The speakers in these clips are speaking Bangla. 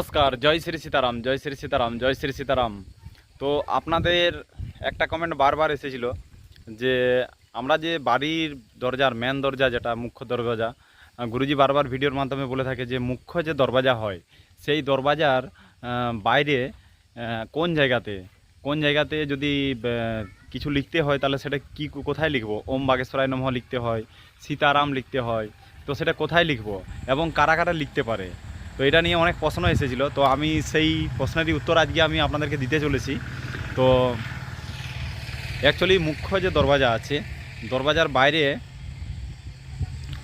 নমস্কার, জয় শ্রী সীতারাম, জয় শ্রী সীতারাম, জয় শ্রী সীতারাম। তো আপনাদের একটা কমেন্ট বারবার এসেছিল যে আমরা যে বাড়ির দরজার মেন দরজা যেটা, মুখ্য দরজা গুরুজি বারবার ভিডিওর মাধ্যমে বলে থাকে যে মুখ্য যে দরজা হয়, সেই দরজার বাইরে কোন জায়গাতে? কোন জায়গাতে যদি কিছু লিখতে হয়, তাহলে সেটা কি, কোথায় লিখব? ওম বাগেশ্বরায় নমঃ লিখতে হয়, সীতারাম লিখতে হয়, তো সেটা কোথায় লিখব? এবং কারা কারা লিখতে পারে? তো এটা নিয়ে অনেক প্রশ্ন এসেছিল। তো আমি সেই প্রশ্নেরই উত্তর আজকে আমি আপনাদেরকে দিতে চলেছি। তো অ্যাকচুয়ালি মুখ্য যে দরওয়াজা আছে, দরওয়াজার বাইরে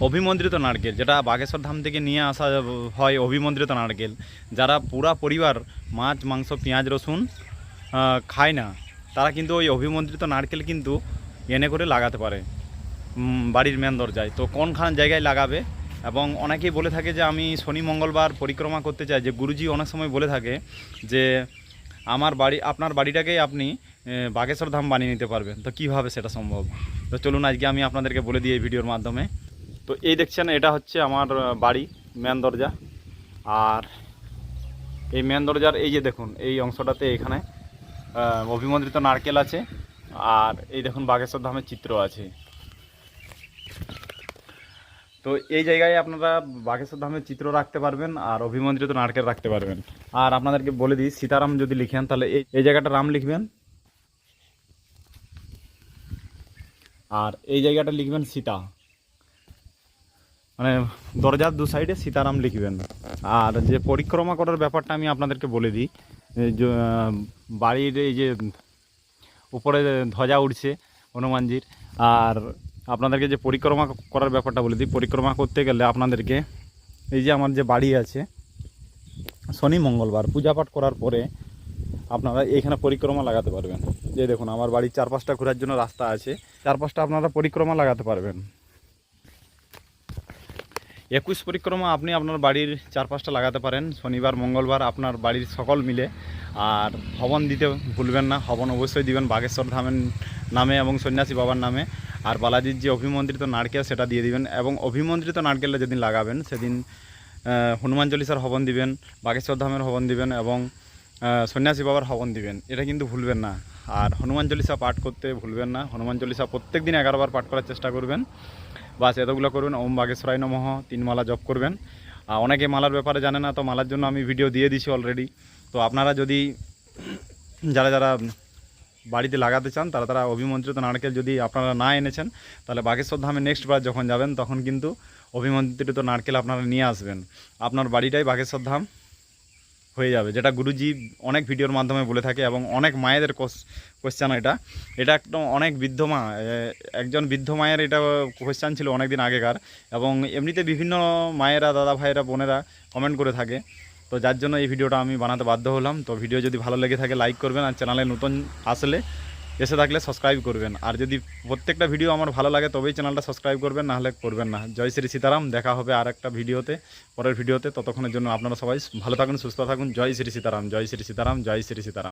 অভিমন্ত্রিত নারকেল, যেটা বাগেশ্বর ধাম থেকে নিয়ে আসা হয় অভিমন্ত্রিত নারকেল, যারা পুরা পরিবার মাছ, মাংস, পেঁয়াজ, রসুন খায় না, তারা কিন্তু ওই অভিমন্ত্রিত নারকেল কিন্তু এনে করে লাগাতে পারে। বাড়ির মেন দরজায়। তো কোনখান জায়গায় লাগাবে? এবং অনেকেই বলে থাকে যে আমি শনি, মঙ্গলবার পরিক্রমা করতে চাই। যে গুরুজি অনেক সময় বলে থাকে যে, আমার বাড়ি, আপনার বাড়িটাকেই আপনি বাগেশ্বর ধাম বানিয়ে নিতে পারবেন। তো কীভাবে সেটা সম্ভব? তো চলুন আজকে আমি আপনাদেরকে বলে দিই এই ভিডিওর মাধ্যমে। তো এই দেখছেন, এটা হচ্ছে আমার বাড়ি মেন দরজা। আর এই মেন দরজার এই যে দেখুন, এই অংশটাতে এখানে অভিমন্ত্রিত নারকেল আছে। আর এই দেখুন, বাগেশ্বর ধামের চিত্র আছে। তো এই জায়গায় আপনারা বাগেশ্বর ধামের চিত্র রাখতে পারবেন আর অভিমন্ত্রিত নারকেল রাখতে পারবেন। আর আপনাদেরকে বলে দিই, সীতারাম যদি লিখেন, তাহলে এই এই জায়গাটা রাম লিখবেন। আর এই জায়গাটা লিখবেন সীতা। মানে দরজার দু সাইডে সীতারাম লিখবেন। আর যে পরিক্রমা করার ব্যাপারটা আমি আপনাদেরকে বলে দিই বাড়ির এই যে উপরে ধ্বজা উঠছে হনুমানজির, আর আপনাদেরকে যে পরিক্রমা করার ব্যাপারটা বলে দিই। পরিক্রমা করতে গেলে আপনাদেরকে এই যে আমার যে বাড়ি আছে, শনি মঙ্গলবার পূজা পাঠ করার পরে আপনারা এইখানে পরিক্রমা লাগাতে পারবেন। যে দেখুন, আমার বাড়ির চারপাশটা ঘোরার জন্য রাস্তা আছে। চারপাশটা আপনারা পরিক্রমা লাগাতে পারবেন। একুশ পরিক্রমা আপনি আপনার বাড়ির চারপাশটা লাগাতে পারেন। শনিবার, মঙ্গলবার আপনার বাড়ির সকল মিলে। আর হবন দিতে ভুলবেন না, হবন অবশ্যই দিবেন। বাগেশ্বর ধামের নামে এবং সন্ন্যাসী বাবার নামে। আর বালাজির যে অভিমন্ত্রিত নারকেল, সেটা দিয়ে দিবেন। এবং অভিমন্ত্রিত নারকেলটা যেদিন লাগাবেন, সেদিন হনুমান চল্লিশার হবন দিবেন, বাগেশ্বর ধামের হবন দিবেন এবং সন্ন্যাসী বাবার হবন দিবেন। এটা কিন্তু ভুলবেন না। আর হনুমান চল্লিশা পাঠ করতে ভুলবেন না। হনুমান চল্লিশা প্রত্যেক দিন এগারোবার পাঠ করার চেষ্টা করবেন। বাস এতগুলো করবেন ওম বাগেশ্বরায় নমহ তিন মালা জপ করবেন। আর অনেকে মালার ব্যাপারে জানে না, তো মালার জন্য আমি ভিডিও দিয়ে দিছি অলরেডি তো আপনারা যদি, যারা যারা বাড়িতে লাগাতে চান, তারা তারা অভিমন্ত্রিত নারকেল যদি আপনারা না এনেছেন, তাহলে বাগেশ্বর ধামে নেক্সট বার যখন যাবেন, তখন কিন্তু অভিমন্ত্রিত নারকেল আপনারা নিয়ে আসবেন। আপনার বাড়িটাই বাগেশ্বর ধাম হয়ে যাবে, যেটা গুরুজি অনেক ভিডিওর মাধ্যমে বলে থাকে এবং অনেক মায়েদের কোশ্চেন এটা। এটা একদম অনেক বৃদ্ধ মা একজন বৃদ্ধ মায়ের এটা কোশ্চেন ছিল অনেক দিন আগেকার এবং এমনিতে বিভিন্ন মায়েরা, দাদা ভাইয়েরা, বোনেরা কমেন্ট করে থাকে। তো যার জন্য এই ভিডিওটা আমি বানাতে বাধ্য হলাম। তো ভিডিও যদি ভালো লেগে থাকে লাইক করবেন আর চ্যানেলে নতুন আসলে এসে থাকলে সাবস্ক্রাইব করবেন। আর যদি প্রত্যেকটা ভিডিও আমার ভালো লাগে, তবেই চ্যানেলটা সাবস্ক্রাইব করবেন, নাহলে করবেন না। জয় শ্রী সীতারাম, দেখা হবে আর একটা ভিডিওতে, পরের ভিডিওতে। ততক্ষণের জন্য আপনারা সবাই ভালো থাকুন, সুস্থ থাকুন। জয় শ্রী সীতারাম, জয় শ্রী সীতারাম, জয় শ্রী সীতারাম।